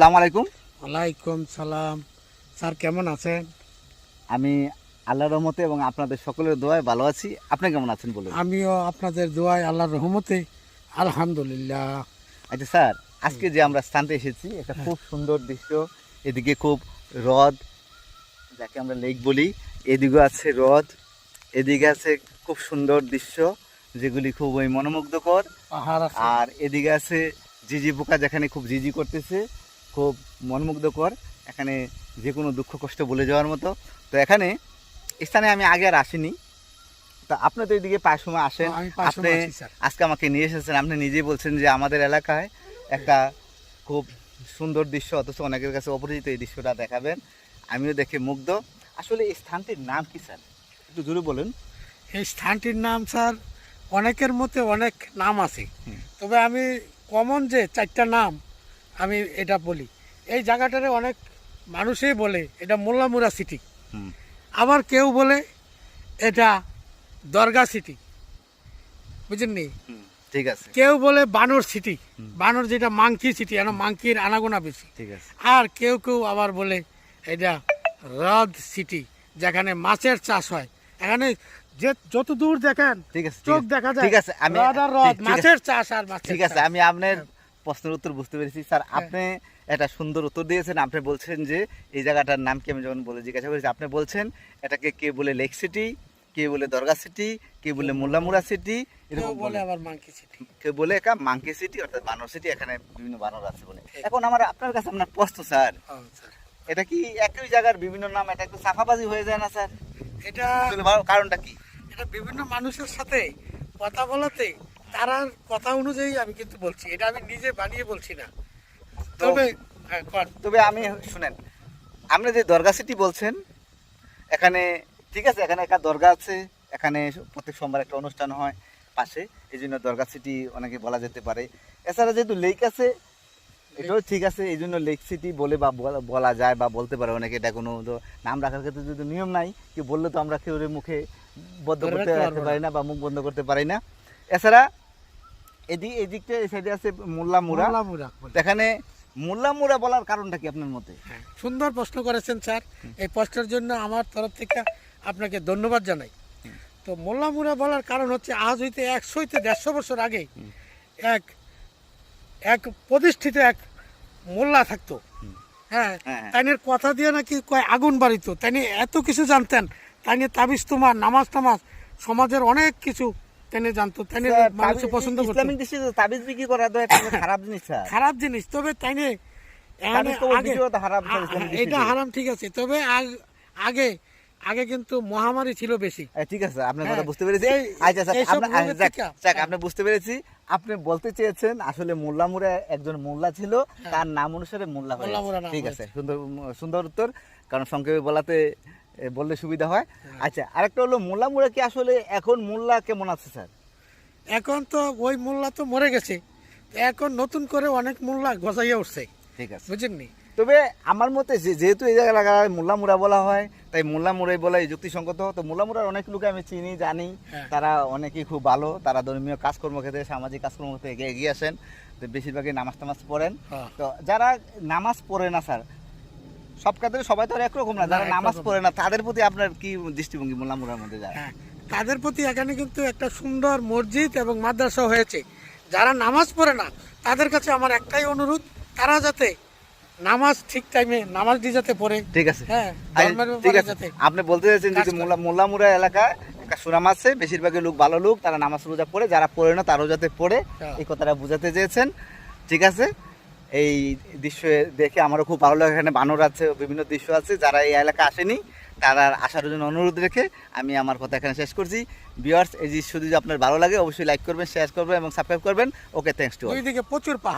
আসসালামু আলাইকুম। ওয়ালাইকুম সালাম। স্যার কেমন আছেন? আমি আল্লাহর রহমতে এবং আপনাদের সকলের দোয়ায় ভালো আছি। আপনি কেমন আছেন বলুন? আমিও আপনাদের দোয়ায় আল্লাহর রহমতে আলহামদুলিল্লাহ। আচ্ছা স্যার আজকে যে আমরা স্থানতে এসেছি একটা খুব সুন্দর দৃশ্য। এদিকে খুব হ্রদ যাকে আমরা লেক বলি। এদিকে আছে হ্রদ এদিকে আছে খুব সুন্দর দৃশ্য যেগুলি খুব ওই মনোমুগ্ধকর। পাহাড় আর এদিকে আছে ঝিঝি পোকা যেখানে খুব ঝিঝি করতেছে। খুব মনমুগ্ধকর এখানে যে কোনো দুঃখ কষ্ট বলে যাওয়ার মতো। তো এখানে স্থানে আমি আগে আর আসিনি। তো আপনি তো এদিকে প্রায় সময় আসেন। আমি আপনি আজকে আমাকে নিয়ে এসেছেন। আপনি নিজেই বলছেন যে আমাদের এলাকায় একটা খুব সুন্দর দৃশ্য অথচ অনেকের কাছে অপরিচিত এই দৃশ্যটা দেখাবেন। আমিও দেখে মুগ্ধ। আসলে এই স্থানটির নাম কি স্যার? একটু জোরে বলুন। এই স্থানটির নাম স্যার অনেকের মধ্যে অনেক নাম আছে। তবে আমি কমন যে চারটা নাম আমি এটা বলি। এই জায়গাটারে অনেক মানুষই বলে এটা মোল্লামুরা সিটি আবার কেউ বলে এটা দরগা সিটি বুঝেননি ঠিক আছে। কেউ বলে বানর সিটি বানর যেটা মাংকি সিটি এখন মাংকির আনাগোনা বেশি। ঠিক আছে। আর কেউ কেউ আবার বলে এটা হ্রদ সিটি যেখানে মাছের চাষ হয়। এখানে যে যত দূর দেখেন ঠিক আছে চোখ দেখা যায় ঠিক আছে আমি হ্রদ আর হ্রদ। মাছের চাষ আর মাছের ঠিক আছে আমি আপনার প্রশ্নের উত্তর বুঝতে পেরেছি। স্যার আপনি একটা সুন্দর উত্তর দিয়েছেন। আপনি বলছেন যে এই জায়গাটার নাম কি আমি যখন বলে জিজ্ঞাসা করেছি আপনি বলছেন এটাকে কে বলে লেক সিটি কে বলে দরগা সিটি কে বলে মোল্লামুরা সিটি এরকম বলে আবার মাংকি সিটি কেউ বলে একা মাংকি সিটি অর্থাৎ বানর সিটি এখানে বিভিন্ন বানর আছে বলে। এখন আমার আপনার কাছে আপনার প্রশ্ন স্যার। হ্যাঁ, এটা কি একই জায়গার বিভিন্ন নাম? এটা একটু সাফাবাজি হয়ে যায় না স্যার? এটা কারণটা কি? এটা বিভিন্ন মানুষের সাথে কথা বলাতে তার কথা অনুযায়ী আমি কিন্তু বলছি এটা আমি নিজে বানিয়ে বলছি না। তবে হ্যাঁ, তবে আমি শুনেন আপনি যে দরগা সিটি বলছেন এখানে ঠিক আছে এখানে একটা দরগা আছে এখানে প্রত্যেক সোমবার একটা অনুষ্ঠান হয় পাশে এই জন্য দরগা সিটি অনেকে বলা যেতে পারে। এছাড়া যেহেতু লেক আছে এটাও ঠিক আছে এই জন্য লেক সিটি বলে বা বলা- যায় বা বলতে পারে অনেকে এটা কোনো নাম রাখার ক্ষেত্রে যদি নিয়ম নাই কি বললে তো আমরা কেউ মুখে বদ্ধ করতে পারি না বা মুখ বন্ধ করতে পারি না। এছাড়া এদিক এদিকটা এই সাইডে আছে মোল্লা মুরা মোল্লামুরা। এখানে মোল্লা মুরা বলার কারণটা কি আপনার মতে? হ্যাঁ, সুন্দর প্রশ্ন করেছেন স্যার। এই প্রশ্নের জন্য আমার তরফ থেকে আপনাকে ধন্যবাদ জানাই। তো মোল্লা মোল্লামুরা বলার কারণ হচ্ছে আজ হইতে একশো হইতে দেড়শো বছর আগে এক এক প্রতিষ্ঠিত এক মোল্লা থাকতো। হ্যাঁ হ্যাঁ, হ্যাঁ। তাইনের কথা দিয়ে নাকি কয় আগুন বাড়িত। তাই এত কিছু জানতেন। তাই নিয়ে তাবিজ তোমার নামাজ টামাজ সমাজের অনেক কিছু তাই জানতো স্যার, মানুষ পছন্দ করতো। ইসলামিক দৃষ্টিতে তাবিজ বিক্রি করা তো একটা খারাপ জিনিস স্যার। খারাপ জিনিস তবে এটা হারাম ঠিক আছে তবে আগে আগে কিন্তু মহামারী ছিল বেশি। ঠিক আছে আপনার কথা হ্যাঁ, বুঝতে পেরেছি। আচ্ছা স্যার হ্যাঁ। আপনি বুঝতে পেরেছি। আপনি বলতে চেয়েছেন আসলে মোল্লা মুরা একজন মোল্লা ছিল তার নাম অনুসারে মোল্লা হয়ে ঠিক আছে সুন্দর সুন্দর উত্তর কারণ সংক্ষেপে বলাতে বললে সুবিধা হয়। আচ্ছা আরেকটা হলো মোল্লা মুরা কি আসলে এখন মোল্লা কেমন আছে স্যার? এখন তো ওই মোল্লা তো মরে গেছে। এখন নতুন করে অনেক মোল্লা গজাইয়া উঠছে। ঠিক আছে। বুঝেননি তবে আমার মতে যেহেতু এই জায়গায় মোল্লা মুরা বলা হয় তাই মোল্লা মুরাই বলা এই যুক্তিসঙ্গত। তো মোল্লা মুরার অনেক লোক আমি চিনি জানি। হ্যাঁ। তারা অনেকেই খুব ভালো। তারা ধর্মীয় কাজকর্ম ক্ষেত্রে সামাজিক কাজকর্ম ক্ষেত্রে এগিয়ে এগিয়ে আসেন। তো বেশিরভাগই নামাজ টামাজ পড়েন। হ্যাঁ। তো যারা নামাজ পড়ে না স্যার সব ক্ষেত্রে সবাই তো আর একরকম না যারা নামাজ পড়ে না। তাদের প্রতি আপনার কি দৃষ্টিভঙ্গি মোল্লা মুরার মধ্যে যায়? হ্যাঁ তাদের প্রতি এখানে কিন্তু একটা সুন্দর মসজিদ এবং মাদ্রাসা হয়েছে। যারা নামাজ পড়ে না তাদের কাছে আমার একটাই অনুরোধ তারা যাতে নামাজ ঠিক টাইমে নামাজ দিয়ে যাতে পড়ে। ঠিক আছে। হ্যাঁ আচ্ছা, ঠিক আছে। আপনি বলতে চাইছেন যে মোল্লামুরা এলাকায় একটা সুনাম আছে বেশিরভাগই লোক ভালো লোক তারা নামাজ রোজা পড়ে যারা পড়ে না তারাও যাতে পড়ে। হ্যাঁ। এই কথাটা বোঝাতে চেয়েছেন। ঠিক আছে। এই দৃশ্য দেখে আমারও খুব ভালো লাগে। এখানে বানর আছে, বিভিন্ন দৃশ্য আছে। যারা এই এলাকা আসেনি, তারা আসার জন্য অনুরোধ রেখে আমি আমার কথা এখানে শেষ করছি। বিয়ার্স এই দৃশ্য যদি আপনার ভালো লাগে, অবশ্যই লাইক করবেন শেয়ার করবেন এবং সাবস্ক্রাইব করবেন। ওকে থ্যাংকস টু প্রচুর